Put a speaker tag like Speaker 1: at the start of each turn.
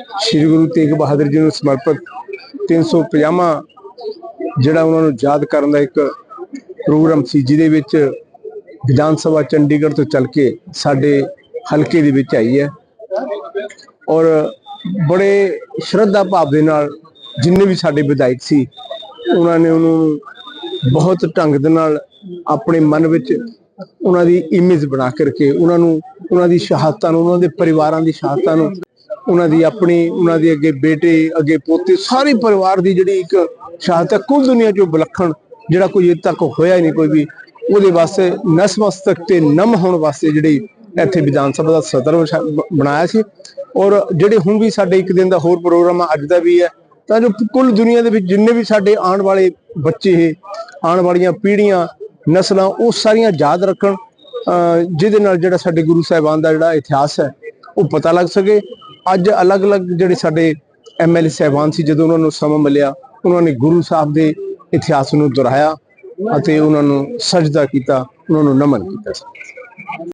Speaker 1: ਸ੍ਰੀ ਗੁਰੂ ਤੇਗ ਬਹਾਦਰ ਜੀ ਨੂੰ ਸਮਰਪਿਤ 350ਵਾਂ ਜਿਹੜਾ ਉਹਨਾਂ ਨੂੰ ਯਾਦ ਕਰਨ ਦਾ ਇੱਕ ਪ੍ਰੋਗਰਾਮ ਸੀ, ਜਿਹਦੇ ਵਿੱਚ ਵਿਧਾਨ ਸਭਾ ਚੰਡੀਗੜ੍ਹ ਤੋਂ ਚੱਲ ਕੇ ਸਾਡੇ ਹਲਕੇ ਦੇ ਵਿੱਚ ਆਈ ਹੈ। ਔਰ ਬੜੇ ਸ਼ਰਧਾ ਭਾਵ ਦੇ ਨਾਲ ਜਿੰਨੇ ਵੀ ਸਾਡੇ ਵਿਧਾਇਕ ਸੀ, ਉਹਨਾਂ ਨੇ ਉਹਨੂੰ ਬਹੁਤ ਢੰਗ ਦੇ ਨਾਲ ਆਪਣੇ ਮਨ ਵਿੱਚ ਉਹਨਾਂ ਦੀ ਇਮੇਜ ਬਣਾ ਕਰਕੇ, ਉਹਨਾਂ ਨੂੰ, ਉਹਨਾਂ ਦੀ ਸ਼ਹਾਦਤਾਂ ਨੂੰ, ਉਹਨਾਂ ਦੇ ਪਰਿਵਾਰਾਂ ਦੀ ਸ਼ਹਾਦਤਾਂ ਨੂੰ ਉਹਨਾਂ ਦੀ ਆਪਣੀ, ਉਹਨਾਂ ਦੇ ਅੱਗੇ ਬੇਟੇ, ਅੱਗੇ ਪੋਤੇ, ਸਾਰੇ ਪਰਿਵਾਰ ਦੀ ਜਿਹੜੀ ਇੱਕ ਸ਼ਹਾਦਤ ਹੈ, ਕੁੱਲ ਦੁਨੀਆ 'ਚੋਂ ਵਿਲੱਖਣ, ਜਿਹੜਾ ਕੋਈ ਅਜੇ ਤੱਕ ਹੋਇਆ ਹੀ ਨਹੀਂ, ਕੋਈ ਵੀ ਉਹਦੇ ਵਾਸਤੇ ਨਸਮਸਤਕ ਤੇ ਨਮ ਹੋਣ ਵਾਸਤੇ ਜਿਹੜੀ ਇੱਥੇ ਵਿਧਾਨ ਸਭਾ ਦਾ ਸਦਰ ਬਣਾਇਆ ਸੀ। ਔਰ ਜਿਹੜੇ ਹੁਣ ਵੀ ਸਾਡੇ ਇੱਕ ਦਿਨ ਦਾ ਹੋਰ ਪ੍ਰੋਗਰਾਮ ਆ, ਅੱਜ ਦਾ ਵੀ ਹੈ, ਤਾਂ ਜੋ ਕੁੱਲ ਦੁਨੀਆ ਦੇ ਵਿੱਚ ਜਿੰਨੇ ਵੀ ਸਾਡੇ ਆਉਣ ਵਾਲੇ ਬੱਚੇ ਹੈ ਆਉਣ ਵਾਲੀਆਂ ਪੀੜ੍ਹੀਆਂ, ਨਸਲਾਂ, ਉਹ ਸਾਰੀਆਂ ਯਾਦ ਰੱਖਣ, ਅਹ ਜਿਹਦੇ ਨਾਲ ਜਿਹੜਾ ਸਾਡੇ ਗੁਰੂ ਸਾਹਿਬਾਨ ਦਾ ਜਿਹੜਾ ਇਤਿਹਾਸ ਹੈ, ਉਹ ਪਤਾ ਲੱਗ ਸਕੇ। ਅੱਜ ਅਲੱਗ-ਅਲੱਗ ਜਿਹੜੇ ਸਾਡੇ ਐਮਐਲਏ ਸਾਹਿਬਾਨ ਸੀ, ਜਦੋਂ ਉਹਨਾਂ ਨੂੰ ਸਮਾਂ ਮਿਲਿਆ, ਉਹਨਾਂ ਨੇ ਗੁਰੂ ਸਾਹਿਬ ਦੇ ਇਤਿਹਾਸ ਨੂੰ ਦੁਹਰਾਇਆ ਅਤੇ ਉਹਨਾਂ ਨੂੰ ਸਜਦਾ ਕੀਤਾ, ਉਹਨਾਂ ਨੂੰ ਨਮਨ ਕੀਤਾ